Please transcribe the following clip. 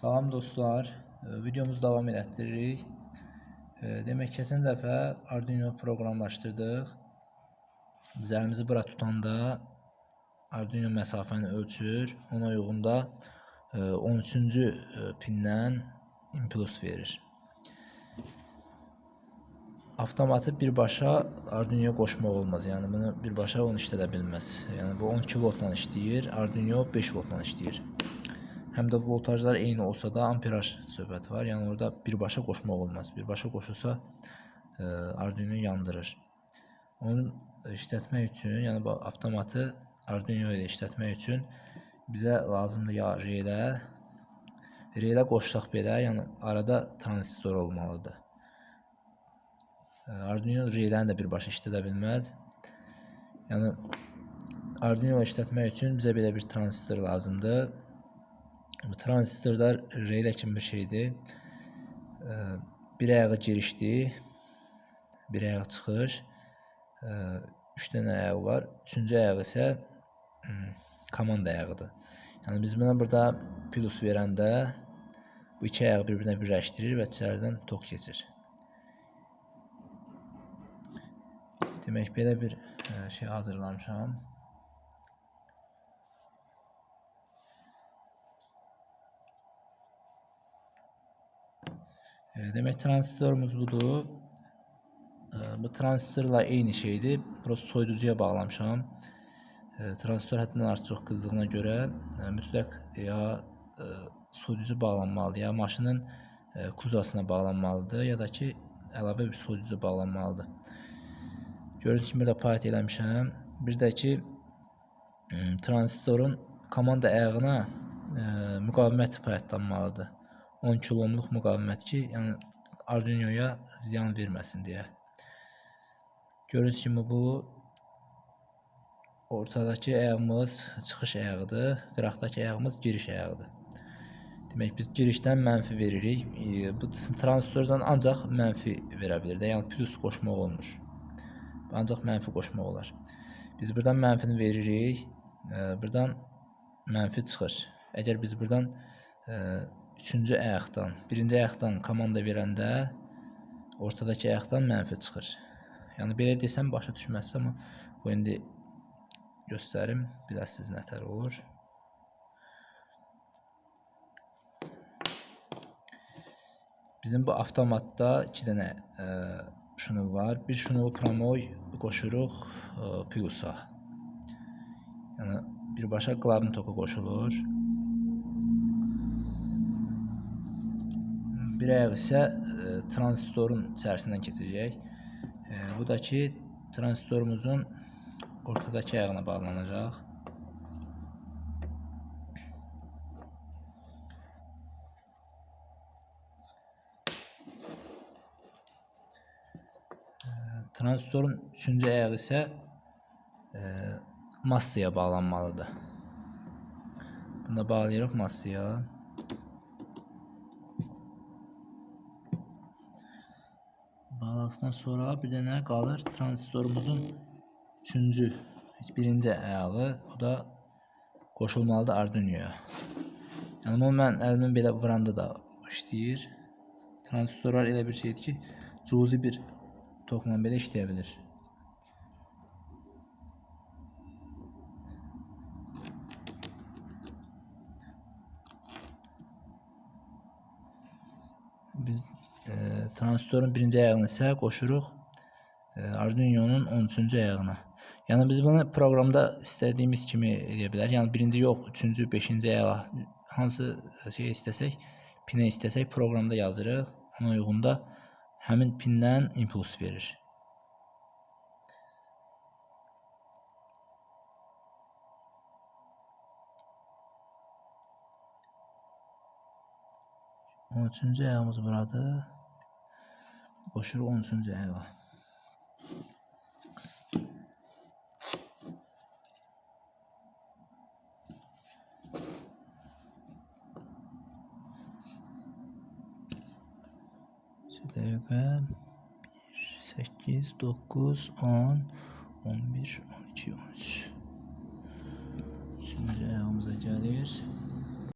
Salam dostlar, e, videomuzu davam elətdiririk. E, Demək keçən dəfə Arduino proqramlaşdırdıq. Biz əlimizi bura tutanda Arduino məsafəni ölçür, ona uyğun da e, 13-cü e, pindən impuls verir. Avtomatı birbaşa Arduino qoşmaq olmaz. Yəni bunu birbaşa onu işlədə bilməz. Yəni bu 12 voltla işləyir, Arduino 5 voltla işləyir. Həm də voltajlar eyni olsa da amperaj söhbəti var. Yəni orada birbaşa qoşmaq olmaz. Birbaşa qoşulsa e, Arduino yandırır. Onu işlətmək üçün, yəni bu avtomatı Arduino ilə işlətmək üçün bizə lazımdır ya relə. Relə qoşsaq belə, yəni arada tranzistor olmalıdır. E, Arduino reləni də birbaşa işlədə bilməz. Yəni Arduino işlətmək üçün bizə belə bir tranzistor lazımdır. Bu tranzistorlar relä kimi bir şeydir. Ee, Bir ayağı girişdir, bir ayağı çıxış. Ee, Üç dənə ayağı var. Üçüncü ayağı isə hmm, komanda ayağıdır. Yəni biz buna burada plus verəndə bu iki ayağı bir-birinə birləşdirir və içəridən tok keçir. Demək belə bir e, şey hazırlamışam. E, Demək transistorumuz budur. E, Bu transistorla eyni şeydir. Burası soyuducuya bağlamışam. E, Transistor həddindən artıq qızdığına görə e, mütləq ya e, soyuducu bağlanmalıdır, ya maşının e, kuzasına bağlanmalıdır, ya da ki əlavə bir soyuducu bağlanmalıdır. Gördüyünüz kimi burada payet eləmişəm. Bir də ki transistorun komanda ayağına müqavimət payetlanmalıdır. 10 kilomluq müqavimət ki, yəni Arduino'ya ziyan verməsin deyə. Gördüyünüz kimi bu ortadakı ayağımız çıxış ayağıdır, qıraqdakı ayağımız giriş ayağıdır. Demək biz girişdən mənfi veririk. E, Bu transistordan ancaq mənfi verə bilər də, yəni plus qoşmaq olmur. Ancaq mənfi qoşmaq olar. Biz buradan mənfini veririk. e, Buradan mənfi çıxır. Əgər biz buradan e, üçüncü ayaqdan, birinci ayaqdan komanda verəndə ortadakı ayaqdan mənfi çıxır. Yəni belə desəm başa düşməzsə, amma bu indi göstərim, biləsiniz nətər olur. Bizim bu avtomatda 2 dənə e, şunul var. Bir şunulu promoy qoşuruq e, plusa. Yəni birbaşa qlavin toku qoşulur. Bir ayaq isə e, transistorun içərisindən keçəcək. E, bu da ki transistorumuzun ortadakı ayağına bağlanacaq. Transistorun üçüncü ayağı isə e, massaya bağlanmalıdır. Bunu da bağlayırıq massaya. Bağladıktan sonra bir dənə qalır transistorumuzun üçüncü, birinci ayağı. O da qoşulmalıdır Arduino'ya. Yəni bunu mən əlimin belə vuranda da işləyir. Transistorlar elə bir şeydir ki, cüzi bir tokla belə işləyə bilir. Biz transistorun birinci ayağını isə qoşuruq e, Arduino'nun 13-cü ayağına. Yəni biz bunu proqramda istədiyimiz kimi eləyə bilər. Yəni birinci yox, üçüncü, beşinci ayağa hansı şey istəsək, pinə istəsək proqramda yazırıq. Ona uyğun da həmin pindən impuls verir. On üçüncü ayağımız buradır. Qoşuruq 13-cü ayağa. Dəqiqə 1, 8, 9, 10, 11, 12, 13. Üçüncü ayağımıza gəlir.